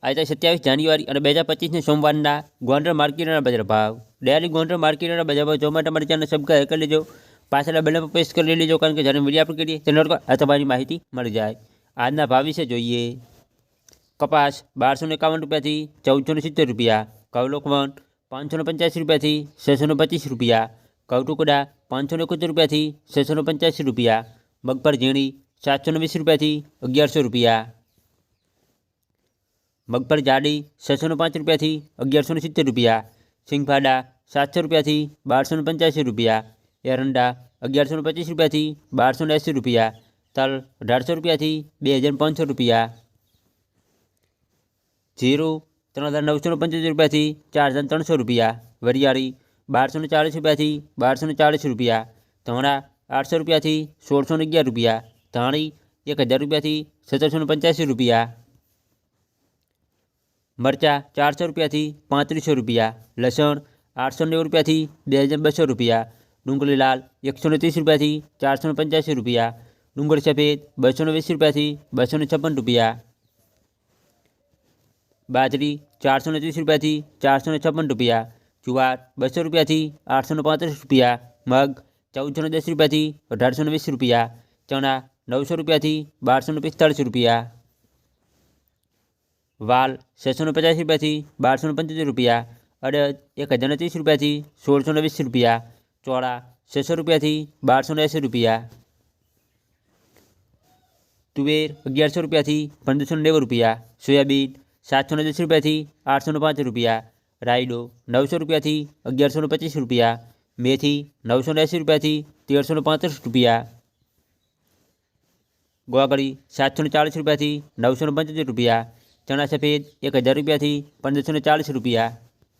આજે સત્યાવીસ જાન્યુઆરી અને બે હજાર પચીસને સોમવારના ગોંડલ માર્કેટના બજાર ભાવ ડેલી ગોંડલ માર્કેટના બજાર ભાવ જોવા માટે અમારી ચેનલ સબસ્ક્રાઈબ કરી લેજો પાછળના બેલ પર પ્રેસ કરી લેજો કારણ કે જ્યારે વિડીયો આપણે કરીએ તેનો અર્થ આ તમારી માહિતી મળી જાય આજના ભાવ વિશે જોઈએ કપાસ બારસો ને એકાવન રૂપિયાથી ચૌદસો ને સિત્તેર રૂપિયા ઘઉં લોકવન પાંચસો ને પંચ્યાસી રૂપિયાથી છસો ને પચીસ રૂપિયા ઘઉં ટુકડા પાંચસો ને એકોતેર રૂપિયાથી છસો ને પંચ્યાસી રૂપિયા મગફળ ઝીણી સાતસો ને વીસ રૂપિયાથી અગિયારસો રૂપિયા મગફળી જાડી છસો ને પાંચ રૂપિયાથી અગિયારસો ને સિત્તેર રૂપિયા સિંગફાડા સાતસો રૂપિયાથી બારસો ને પંચ્યાસી રૂપિયા એરંડા અગિયારસો ને પચીસ રૂપિયાથી બારસો ને એંસી રૂપિયા તલ અઢારસો રૂપિયાથી બે હજાર પાંચસો રૂપિયા જીરું ત્રણ હજાર નવસો ને પંચોતેર રૂપિયાથી ચાર હજાર ત્રણસો રૂપિયા વરિયાળી બારસો ને ચાળીસ રૂપિયાથી બારસો ને ચાળીસ રૂપિયા ધોણા આઠસો રૂપિયાથી સોળસો ને અગિયાર રૂપિયા ધાણી એક હજાર રૂપિયાથી સત્તરસો ને પંચ્યાસી રૂપિયા મરચાં ચારસો રૂપિયાથી પાંત્રીસો રૂપિયા લસણ આઠસો નેવું રૂપિયાથી બે હજાર બસો રૂપિયા ડુંગળી લાલ એકસો ને ત્રીસ રૂપિયાથી ચારસો ને પંચ્યાસી રૂપિયા ડુંગળી સફેદ બસો ને વીસ રૂપિયાથી બસો ને છપ્પન રૂપિયા બાજરી ચારસો ને ત્રીસ રૂપિયાથી ચારસો ને છપ્પન રૂપિયા જુવાર બસો રૂપિયાથી આઠસો ને પાંત્રીસ રૂપિયા મગ ચૌદસો ને દસ રૂપિયાથી અઢારસો ને વીસ રૂપિયા ચણા નવસો રૂપિયાથી બારસો ને પિસ્તાળીસ રૂપિયા વાલ છસો ને પચાસ રૂપિયાથી બારસો ને પંચોતેર રૂપિયા અડદ એક હજાર ને ત્રીસ રૂપિયાથી સોળસો ને વીસ રૂપિયા ચોળા છસો રૂપિયાથી બારસો ને એંસી રૂપિયા તુવેર અગિયારસો રૂપિયાથી પંદરસો ને નેવું રૂપિયા સોયાબીન સાતસો ને દસ રૂપિયાથી આઠસો ને પાંચ રૂપિયા રાયડો નવસો રૂપિયાથી અગિયારસો ને પચીસ રૂપિયા મેથી નવસો ને એંસી રૂપિયાથી તેરસો ને પાંત્રીસ રૂપિયા ગોગળી સાતસો ને ચાળીસ રૂપિયાથી નવસો ને પંચોતેર રૂપિયા ચણા સફેદ એક હજાર રૂપિયાથી પંદરસો ને ચાલીસ રૂપિયા